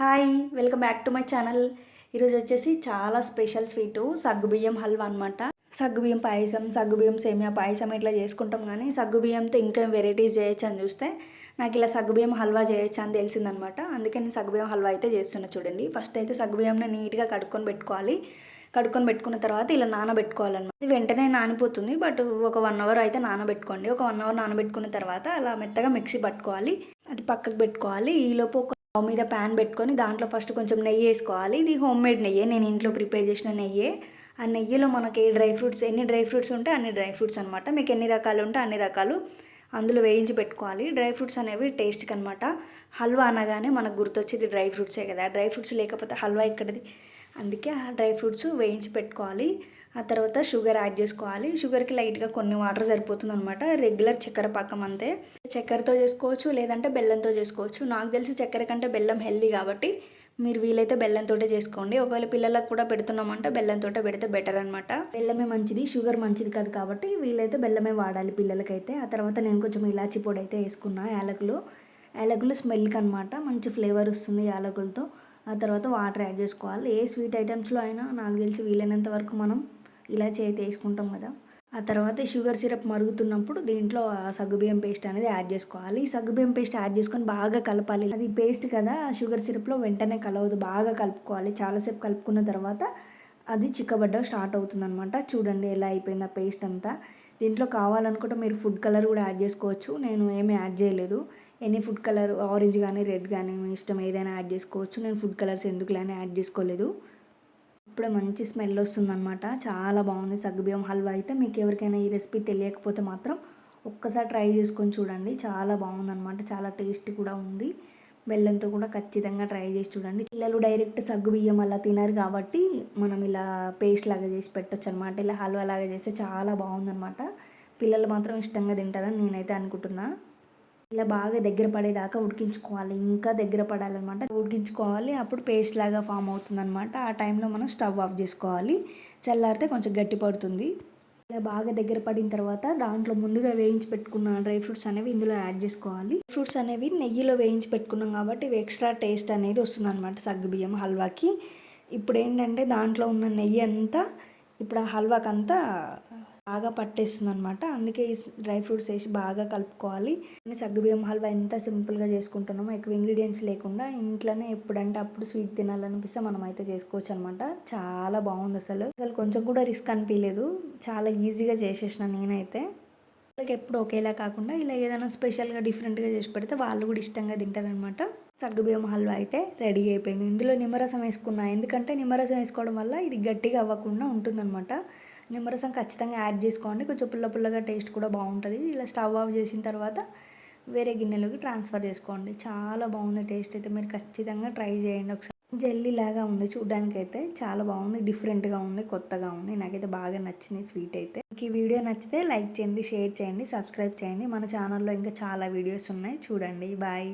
Hi welcome back to my channel. ఈరోజు వచ్చేసి చాలా స్పెషల్ స్వీటు సగ్గుబియ్యం హల్వా అనమాట సగ్గుబియ్యం పాయసం సగ్గుబియ్యం సేమియా పాయసం ఇట్లా చేసుకుంటాం కానీ సగ్గుబియ్యంతో ఇంకేం వెరైటీస్ చేయొచ్చు అని చూస్తే నాకు ఇలా సగ్గుబియ్యం హల్వా చేయొచ్చు అని తెలిసిందనమాట అందుకే నేను సగ్గుబియ్యం హల్వా అయితే చేస్తున్నా చూడండి. ఫస్ట్ అయితే సగ్గుబియ్యంని నీట్గా కడుక్కొని పెట్టుకోవాలి. కడుక్కొని పెట్టుకున్న తర్వాత ఇలా నానబెట్టుకోవాలన్నమాట. ఇది వెంటనే నానిపోతుంది బట్ ఒక వన్ అవర్ అయితే నానబెట్టుకోండి. ఒక వన్ అవర్ నానబెట్టుకున్న తర్వాత అలా మెత్తగా మిక్సీ పట్టుకోవాలి. అది పక్కకు పెట్టుకోవాలి. ఈలోపు ఒక స్టవ్ మీద ప్యాన్ పెట్టుకొని దాంట్లో ఫస్ట్ కొంచెం నెయ్యి వేసుకోవాలి. ఇది హోమ్ మేడ్ నెయ్యి. నేను ఇంట్లో ప్రిపేర్ చేసిన నెయ్యి. ఆ నెయ్యిలో మనకి డ్రై ఫ్రూట్స్ ఎన్ని డ్రై ఫ్రూట్స్ ఉంటే అన్ని డ్రై ఫ్రూట్స్ అనమాట మీకు ఎన్ని రకాలు ఉంటే అన్ని రకాలు అందులో వేయించి పెట్టుకోవాలి. డ్రై ఫ్రూట్స్ అనేవి టేస్ట్కి అనమాట హల్వా అనగానే మనకు గుర్తొచ్చేది డ్రై ఫ్రూట్సే కదా. డ్రై ఫ్రూట్స్ లేకపోతే హల్వా ఎక్కడిది? అందుకే ఆ డ్రై ఫ్రూట్స్ వేయించి పెట్టుకోవాలి. ఆ తర్వాత షుగర్ యాడ్ చేసుకోవాలి. షుగర్కి లైట్గా కొన్ని వాటర్ సరిపోతుంది అనమాట రెగ్యులర్ చక్కెర పాకం అంతే. చక్కెరతో చేసుకోవచ్చు లేదంటే బెల్లంతో చేసుకోవచ్చు. నాకు తెలిసి చక్కెర కంటే బెల్లం హెల్దీ కాబట్టి మీరు వీలైతే బెల్లంతో చేసుకోండి. ఒకవేళ పిల్లలకు కూడా పెడుతున్నామంటే బెల్లంతో పెడితే బెటర్ అనమాట బెల్లమే మంచిది షుగర్ మంచిది కాదు కాబట్టి వీలైతే బెల్లమే వాడాలి పిల్లలకైతే. ఆ తర్వాత నేను కొంచెం ఇలాచి పొడి అయితే వేసుకున్నా యాలకులు. యాలకులు స్మెల్కి అనమాట మంచి ఫ్లేవర్ వస్తుంది యాలకులతో. ఆ తర్వాత వాటర్ యాడ్ చేసుకోవాలి. ఏ స్వీట్ ఐటమ్స్లో అయినా నాకు తెలిసి వీలైనంత వరకు మనం ఇలాచి అయితే వేసుకుంటాం కదా. ఆ తర్వాత షుగర్ సిరప్ మరుగుతున్నప్పుడు దీంట్లో సగ్గుబియ్యం పేస్ట్ అనేది యాడ్ చేసుకోవాలి. ఈ సగ్గుబియ్యం పేస్ట్ యాడ్ చేసుకొని బాగా కలపాలి. అది పేస్ట్ కదా షుగర్ సిరప్లో వెంటనే కలవదు. బాగా కలుపుకోవాలి. చాలాసేపు కలుపుకున్న తర్వాత అది చిక్కబడ్డ స్టార్ట్ అవుతుంది అనమాట చూడండి ఎలా అయిపోయింది ఆ పేస్ట్ అంతా. దీంట్లో కావాలనుకుంటే మీరు ఫుడ్ కలర్ కూడా యాడ్ చేసుకోవచ్చు. నేను ఏమీ యాడ్ చేయలేదు. ఎనీ ఫుడ్ కలర్ ఆరెంజ్ కానీ రెడ్ కానీ మీ ఇష్టం ఏదైనా యాడ్ చేసుకోవచ్చు. నేను ఫుడ్ కలర్స్ ఎందుకులైనా యాడ్ చేసుకోలేదు. ఇప్పుడే మంచి స్మెల్ వస్తుందన్నమాట. చాలా బాగుంది సగ్గుబియ్యం హల్వా అయితే. మీకు ఎవరికైనా ఈ రెసిపీ తెలియకపోతే మాత్రం ఒక్కసారి ట్రై చేసుకొని చూడండి. చాలా బాగుందన్నమాట. చాలా టేస్ట్ కూడా ఉంది. బెల్లంతో కూడా ఖచ్చితంగా ట్రై చేసి చూడండి. పిల్లలు డైరెక్ట్ సగ్గు బియ్యం అలా తినరు కాబట్టి మనం ఇలా పేస్ట్ లాగా చేసి పెట్టచ్చు అనమాట ఇలా హల్వా లాగా చేస్తే చాలా బాగుందన్నమాట. పిల్లలు మాత్రం ఇష్టంగా తింటారని నేనైతే అనుకుంటున్నా. ఇలా బాగా దగ్గర పడేదాకా ఉడికించుకోవాలి. ఇంకా దగ్గర పడాలన్నమాట. ఉడికించుకోవాలి. అప్పుడు పేస్ట్ లాగా ఫామ్ అవుతుంది అనమాట ఆ టైంలో మనం స్టవ్ ఆఫ్ చేసుకోవాలి. చల్లారితే కొంచెం గట్టి పడుతుంది. ఇలా బాగా దగ్గర పడిన తర్వాత దాంట్లో ముందుగా వేయించి పెట్టుకున్న డ్రై ఫ్రూట్స్ అనేవి ఇందులో యాడ్ చేసుకోవాలి. ఫ్రూట్స్ అనేవి నెయ్యిలో వేయించి పెట్టుకున్నాం కాబట్టి ఇవి ఎక్స్ట్రా టేస్ట్ అనేది వస్తుంది అనమాట సగ్గుబియ్యం హల్వాకి. ఇప్పుడు ఏంటంటే దాంట్లో ఉన్న నెయ్యి అంతా ఇప్పుడు ఆ హల్వాకి అంతా బాగా పట్టేస్తుంది అనమాట అందుకే ఈ డ్రై ఫ్రూట్స్ వేసి బాగా కలుపుకోవాలి. సగ్గుబియ్యం హల్వా ఎంత సింపుల్గా చేసుకుంటున్నామో ఎక్కువ ఇంగ్రీడియంట్స్ లేకుండా ఇంట్లోనే ఎప్పుడంటే అప్పుడు స్వీట్ తినాలనిపిస్తే మనం అయితే చేసుకోవచ్చు అనమాట చాలా బాగుంది అసలు. అసలు కొంచెం కూడా రిస్క్ అనిపించలేదు చాలా ఈజీగా చేసేసిన నేనైతే. వాళ్ళకి ఎప్పుడు ఒకేలా కాకుండా ఇలా ఏదైనా స్పెషల్గా డిఫరెంట్గా చేసి పెడితే వాళ్ళు కూడా ఇష్టంగా తింటారనమాట సగ్గుబియ్యం హల్వా అయితే రెడీ అయిపోయింది. ఇందులో నిమ్మరసం వేసుకున్నా. ఎందుకంటే నిమ్మరసం వేసుకోవడం వల్ల ఇది గట్టిగా అవ్వకుండా ఉంటుందన్నమాట. నిమ్మరసం ఖచ్చితంగా యాడ్ చేసుకోండి. కొంచెం పుల్ల పుల్లగా టేస్ట్ కూడా బాగుంటుంది. ఇలా స్టవ్ ఆఫ్ చేసిన తర్వాత వేరే గిన్నెలోకి ట్రాన్స్ఫర్ చేసుకోండి. చాలా బాగుంది టేస్ట్ అయితే. మీరు ఖచ్చితంగా ట్రై చేయండి ఒకసారి. జెల్లీ లాగా ఉంది చూడడానికి అయితే చాలా బాగుంది. డిఫరెంట్గా ఉంది కొత్తగా ఉంది. నాకైతే బాగా నచ్చింది స్వీట్ అయితే. మీకు ఈ వీడియో నచ్చితే లైక్ చేయండి షేర్ చేయండి సబ్స్క్రైబ్ చేయండి. మన ఛానల్లో ఇంకా చాలా వీడియోస్ ఉన్నాయి. చూడండి. బాయ్.